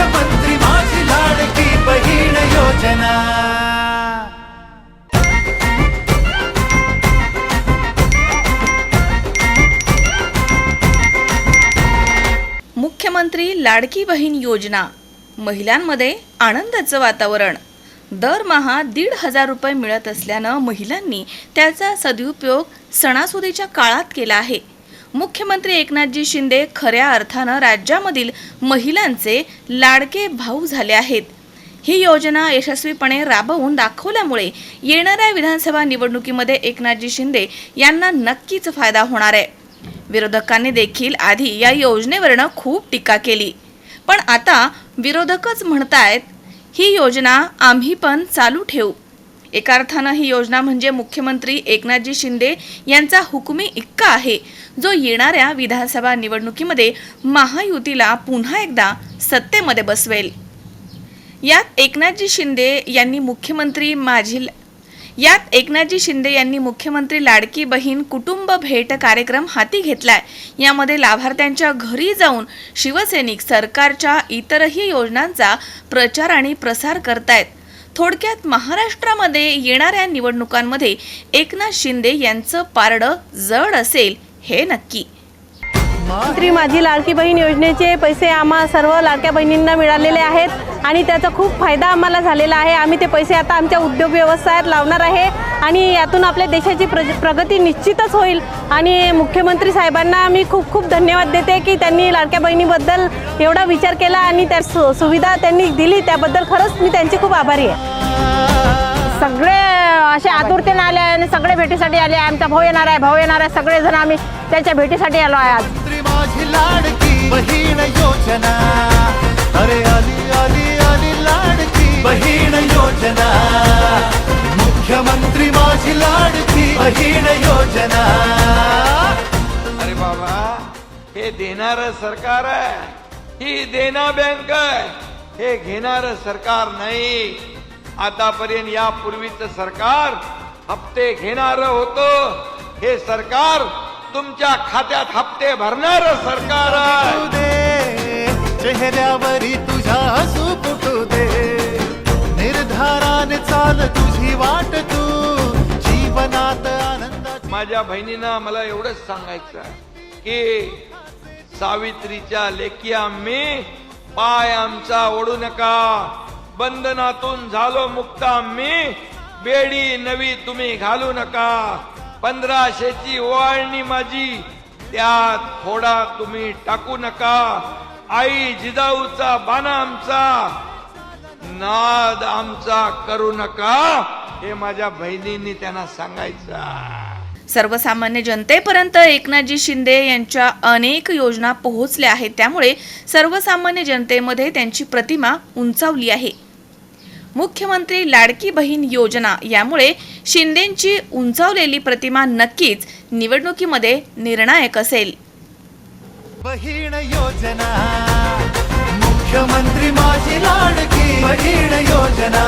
मुख्यमंत्री माझी लाडकी बहीण योजना. मुख्यमंत्री लाडकी बहीण योजना. महिलांमध्ये आनंदाचं वातावरण. दरमहा दीड हजार रुपये मिळत असल्यानं महिलांनी त्याचा सदुपयोग सणासुदीच्या काळात केला आहे. मुख्यमंत्री एकनाथजी शिंदे खऱ्या अर्थानं राज्यामधील महिलांचे लाडके भाऊ झाले आहेत. ही योजना यशस्वीपणे राबवून दाखवल्यामुळे येणाऱ्या विधानसभा निवडणुकीमध्ये एकनाथजी शिंदे यांना नक्कीच फायदा होणार आहे. विरोधकांनी देखील आधी या योजनेवरनं खूप टीका केली. पण आता विरोधकच म्हणतायत ही योजना आम्ही पण चालू ठेवू. एका अर्थानं ही योजना म्हणजे मुख्यमंत्री एकनाथजी शिंदे यांचा हुकुमी इक्का आहे जो येणाऱ्या विधानसभा निवडणुकीमध्ये महायुतीला पुन्हा एकदा सत्तेमध्ये बसवेल. यात एकनाथजी शिंदे यांनी मुख्यमंत्री माझी यात एकनाथजी शिंदे यांनी मुख्यमंत्री लाडकी बहीण कुटुंब भेट कार्यक्रम हाती घेतलाय. यामध्ये लाभार्थ्यांच्या घरी जाऊन शिवसैनिक सरकारच्या इतरही योजनांचा प्रचार आणि प्रसार करतायत. थोडक्यात महाराष्ट्रामध्ये येणाऱ्या निवडणुकांमध्ये एकनाथ शिंदे यांचं पारडं जड असेल हे नक्की. मंत्री माझी लाडकी बहीण योजनेचे पैसे आम्हा सर्व लाडक्या बहिणींना मिळालेले आहेत आणि त्याचा खूप फायदा आम्हाला झालेला आहे. आम्ही ते पैसे आता आमच्या उद्योग व्यवसायात लावणार आहे आणि यातून आपल्या देशाची प्रज प्रगती निश्चितच होईल. आणि मुख्यमंत्री साहेबांना मी खूप खूप धन्यवाद देते की त्यांनी लाडक्या बहिणीबद्दल एवढा विचार केला आणि त्या सु सुविधा त्यांनी दिली. त्याबद्दल खरंच मी त्यांची खूप आभारी आहे. सगळे असे आतुरतेने आले आणि सगळे भेटीसाठी आले. आमचा भाऊ येणार आहे भाऊ येणार आहे. सगळेजण आम्ही त्यांच्या भेटीसाठी आलो आहे आज. माझी लाडकी बहीण योजना. अरे आली आली आली लाडकी बहीण योजना. मुख्यमंत्री माझी लाडकी बहीण योजना. अरे बाबा हे देणार सरकार आहे. ही देना बँक आहे. हे घेणार सरकार नाही. आतापर्यंत यापूर्वीच सरकार हप्ते घेणार होतं. हे सरकार तुमच्या खात्यात हप्ते भरणार सरकार चेहऱ्यावरी तुझ्या हसू फुटू दे. निर्धाराने चाल तुझी वाट तू. जीवनात आनंदाची माझ्या बहिणीनं मला एवढंच सांगायचं की सावित्रीच्या लेखी आम्ही पाय आमचा ओढू नका. बंधनातून झालो मुक्त आम्ही. बेडी नवी तुम्ही घालू नका. पंधराशेची ओवाळणी माझी. त्यात थोडा तुम्ही टाकू नका. आई जिजाऊचा बाणा आमचा. नाद आमचा करू नका. हे माझ्या बहिणींनी त्यांना सांगायचं सर्वसामान्य जनतेपर्यंत एकनाथजी शिंदे यांच्या अनेक योजना पोहोचल्या आहेत. त्यामुळे सर्वसामान्य जनतेमध्ये त्यांची प्रतिमा उंचावली आहे. मुख्यमंत्री लाडकी बहीण योजना यामुळे शिंदेंची उंचावलेली प्रतिमा नक्कीच निवडणुकीमध्ये निर्णायक असेल. बहीण योजना. मुख्यमंत्री माझी लाडकी बहीण योजना.